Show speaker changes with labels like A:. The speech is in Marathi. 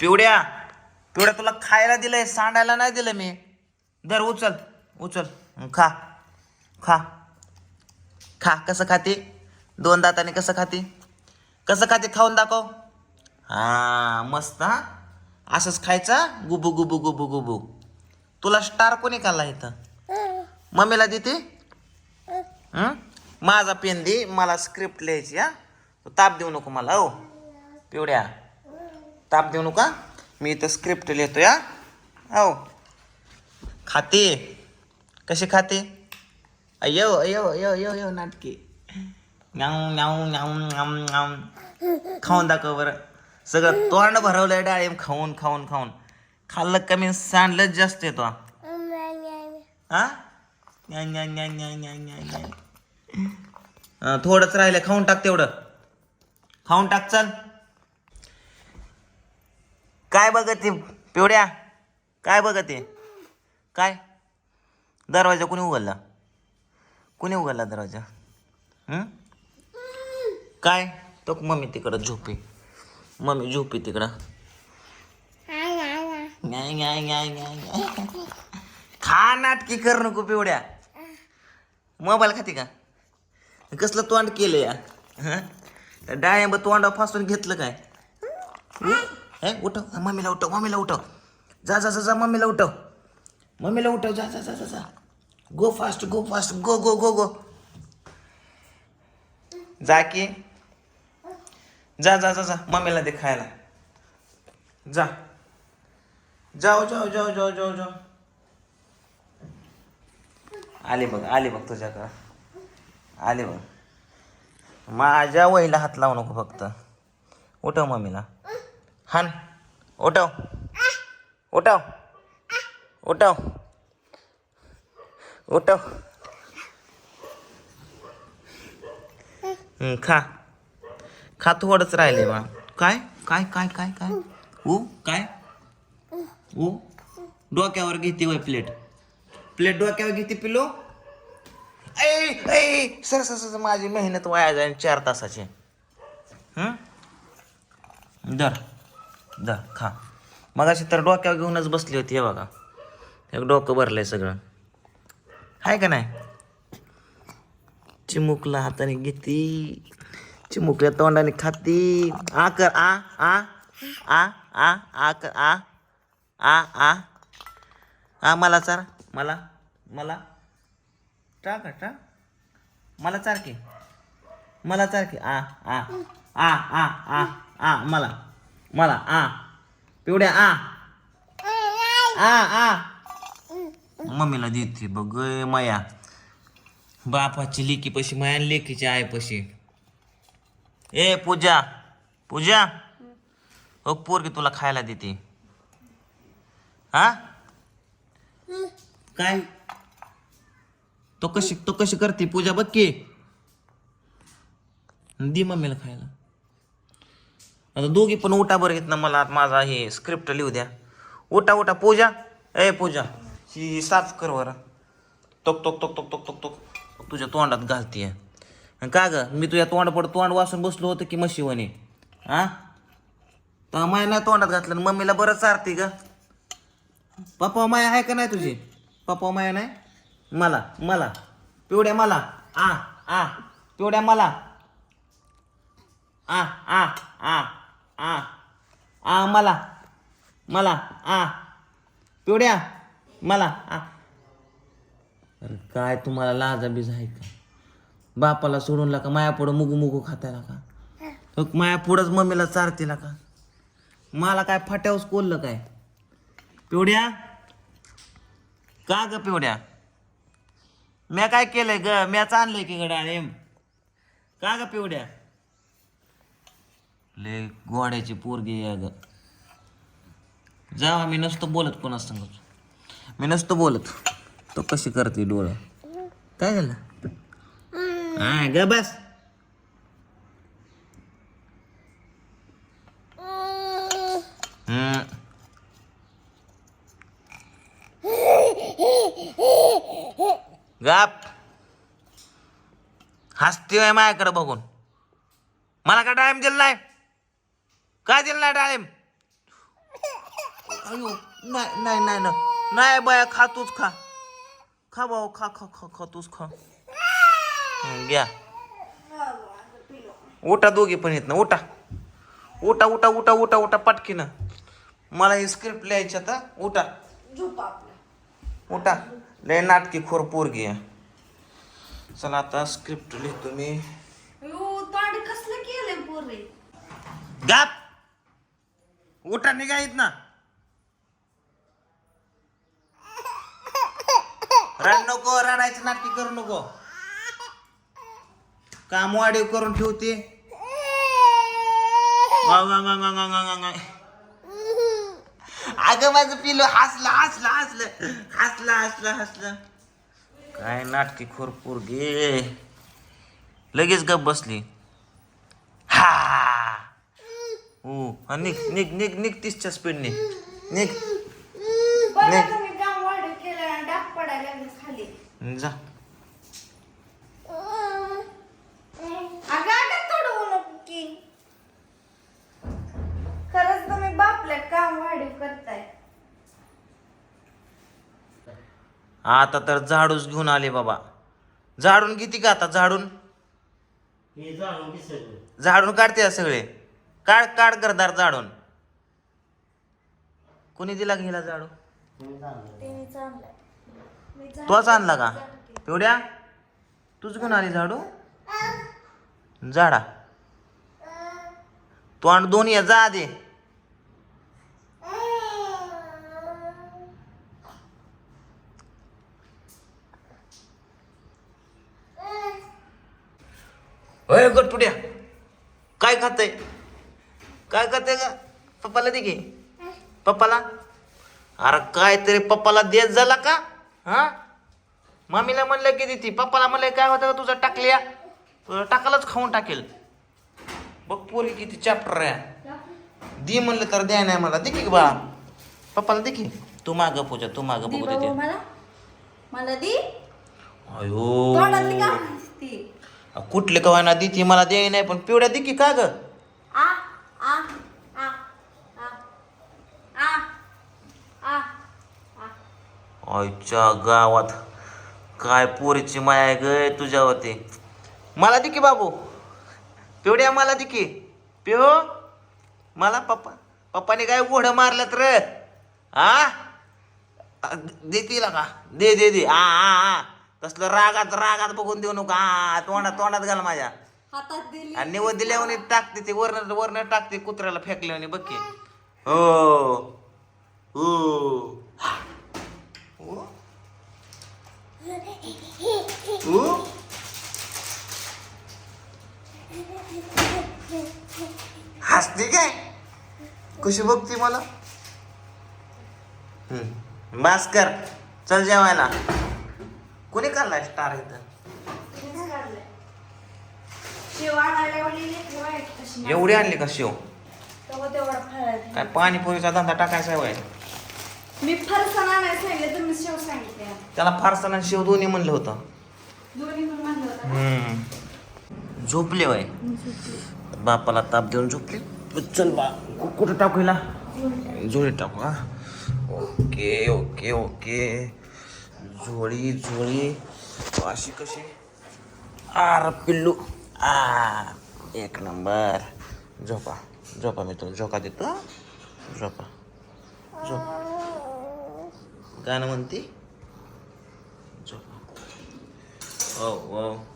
A: पिवड्या पिवड्या तुला खायला दिलंय सांडायला नाही दिलं मी. धर उचल उचल. खा खा खा. कसं खाते? दोन दाताने कसं खाते? कसं खाते? खाऊन दाखव. हा मस्त हा. असंच खायचा गुबू गुबू गुबू गुबू. तुला स्टार कोणी काढला इथं? मम्मीला देते? माझा पेन दे मला स्क्रिप्ट लिहायची हा. ताप देऊ नको मला हो. पिवड्या. ताप देऊ नका. मी इथं स्क्रिप्ट लिहितो या हो खाते. कशी खाते? अयो अयो अयो अयो अयो नाटकी. न्याऊ न्याऊ न्याऊ न्याऊ न्याऊ. खाऊन दाखव बरं. सगळं तोंड भरवलंय डाळीम खाऊन खाऊन खाऊन. खाल्लं कमी सांडलंच जास्त येतो हा. न्या, न्या, थोडंच राहिलं खाऊन टाक तेवढं. खाऊन टाक चल. काय बघत ते पिवड्या? काय बघत ते काय? दरवाजा कोणी उघडला? कोणी उघडला दरवाजा? काय? तो मम्मी तिकडं झोपी. मम्मी झोपी तिकडं. न्याय न्याय न्याय खा नाटकी कर नको पिवड्या. मोबाईल खाते का? कसलं तोंड केलं या? हं? डाळिंब तोंडावर फासून घेतलं काय? हे? उठव मम्मीला उठव मम्मीला उठव जा जा जा जा मम्मीला उठव मम्मीला उठव जा जा जा जा जा. गो फास्ट गो फास्ट गो गो गो गो जा की. जा जा जा जा मम्मीला दे खायला. जा. जाओ जाओ जाओ जाओ जाओ जाओ आले बघ आले बघ तुझ्याकडं. आले बघ. माझ्या वहीला हात लावू नको फक्त. उठव हो, मम्मीला. हान उठव. उठव. उठव. उठव. हं, खा. खा थोडंच राहिले बा. काय? काय काय काय काय? ऊ काय? ऊ डोक्यावर घेते वय प्लेट प्लेट डोक्यावर घेते पिलो ऐ ऐ सर सर माझी मेहनत वाया जाईल चार तासाची. दर जा खा मगाशी तर डोक्यावर घेऊनच बसली होती हे बघा एक डोकं भरलं आहे सगळं आहे का नाही चिमुकला हाताने घेती चिमुकल्या तोंडाने खाती आ कर आ आ आ आ आ कर आ आ आ आ मला चार मला मला टाक टाक मला चार की मला चार की आ आ आ आ आ आ मला मला आ. पिवड्या आ. आ आ. मम्मीला देते बघ माया. बापाची लेकी पशी माया लेकीची आहे पशी. ए पूजा पूजा. हो पोरगी तुला खायला देते. हा काय? तो कशी तो कशी करते पूजा बघ की. दी मम्मीला खायला. आता दोघी पण उठा बरं घेत ना मला. आता माझा हे स्क्रिप्ट लिहू द्या. उठा उठा. पूजा. ए पूजा. ही साफ कर बरं. तोक तोक तोक तोक तोक तोक तोक. तुझ्या तोंडात घालते आणि का ग? मी तुझ्या तोंडापड तोंड वासून बसलो होतो की म्हशीवणे. हा तर माया नाही तोंडात घातलं आणि मम्मीला बरं चारते ग. पप्पा माया आहे का नाही तुझी? पप्पा माया नाही? मला मला. पिवड्या मला. आ आ. पिवड्या मला. आ आ आ. आ. आ मला. मला. आ. पिवड्या. मला. आ. अरे काय तुम्हाला लाजा बीज आहे का? बापाला सोडून ला का माया पुढं मुगू मुगू खातायला का तो माया पुढंच मम्मीला चारतीला का मला काय फाट्यावच कोललं काय? पिवड्या? का ग पिवड्या? म्या काय केलंय ग? म्याच आणलंय की ग का ग पिवड्या? ले गोड्याची पोरगी आहे ग जावा मी नसतो बोलत कोणासंग मी नसतो बोलत. तो कशी करते डोळा? काय झालं? हा ग बस. हम्म. गप. आहे माझ्याकडे बघून. मला का टाइम दिला नाही? काय दिलं नाही डाळिंब? अयो नाही नाही नाही ना नाही बाया खा तूच खा. खा भाऊ खा खा खा खा तूच खा. घ्या. उठा दोघे पण येत ना उठा. उठा उठा उठा उठा उठा पटकीनं. मला ही स्क्रिप्ट लिहायची आता. उठा. उठा. लय नाटकी खोर पोरगी आहे. चला आता स्क्रिप्ट लिहितो मी.
B: पोरे
A: गाप! उठा निघायत ना रड नको रडायचं नाटकी करू नको. काम वाढीव करून ठेवते. अगं माझं पिलो हसलं हसलं हसलं. हसलं हसलं हसलं. काय नाटकी खोरपूर गे लगेच गप बसली. हा. हो हा, निघ निघ निघ निघ तीसच्या स्पीडने निघ.
B: बघा
A: नाही.
B: तुम्ही काम वाढ केलं आणि डाग पडायला लागले खाली.
A: जा.
B: अगं अगं तोडवू नको की. खरंच तुम्ही बापल्या काम वाढीव करताय.
A: आता तर झाडूच घेऊन आले बाबा. झाडून किती का आता? झाडून?
C: हे जाणून घे सगळं?
A: झाडून काढते सगळे? काढ काढ करदार जाडून कोणी दिला गेला झाडू? तोच आणला का? पिवड्या तूच घेऊन आली झाडू? झाडा. तू आण दोन या जा दे अय गटपुड्या. काय खातय? काय खातय का पप्पाला दे की. पप्पाला? अरे काय तरी पप्पाला देत झाला का? हा? मम्मीला म्हणलं की ती पप्पाला म्हणलं काय होतं का तुझं? टाकल्या? तुझं टाकालाच खाऊन टाकेल. बघ पोरी किती चॅप्टर आहे. दी म्हणलं तर द्या नाही मला. दे की बाळा. पप्पाला दे की. तू माग पूजा तू माग
B: दी
A: बघू दे.
B: मला. मला दी.
A: अयो.
B: तोंडातली का ती
A: कुठले कवायना दी ती मला द्याय नाही पण पिवड्या दे की का ग
B: आ आ आ आ आ आ आ
A: आईच्या गावात. काय पोरीची माया ग तुझ्यावरती? मला दे की बाबू. पिवड्या मला दे की. पिओ मला पप्पा पप्पाने काय घोडं मारलं तर? आ? दे तिला का? दे दे दे. आ आ आ. तसलं रागात रागात बघून देऊ नका. आ तोंडात तोंडात घाल माझ्या. आणि निवड दिल्यावर टाकते ते वरण वरण टाकते कुत्र्याला फेकल्याने बघ की. हो हो? हो? हसते काय कशी बघते मला. हम्म. बास कर. चल जेवायला. कोणी काढलाय स्टार इथं?
B: एवढी
A: आणली का शेव? काय पाणीपुरीचा धंदा टाकायचा व्हय.
B: मी फरसाण आणायला सांगितलं तुम्ही शेव सांगितले.
A: त्याला फारसाना शेव दोन्ही म्हणलं होतं. झोपले वय बापाला ताप देऊन झोपले? चल बा. कु- कुठं टाकू हिला? झोळी टाकू हा? Okay okay okay. झोळी झोळी अशी कशी? आर पिल्लू. आ एक नंबर. झोपा झोपा मी तुला झोका देतो झोपा. झोपा. गाणं म्हणते? झोपा. हो हो.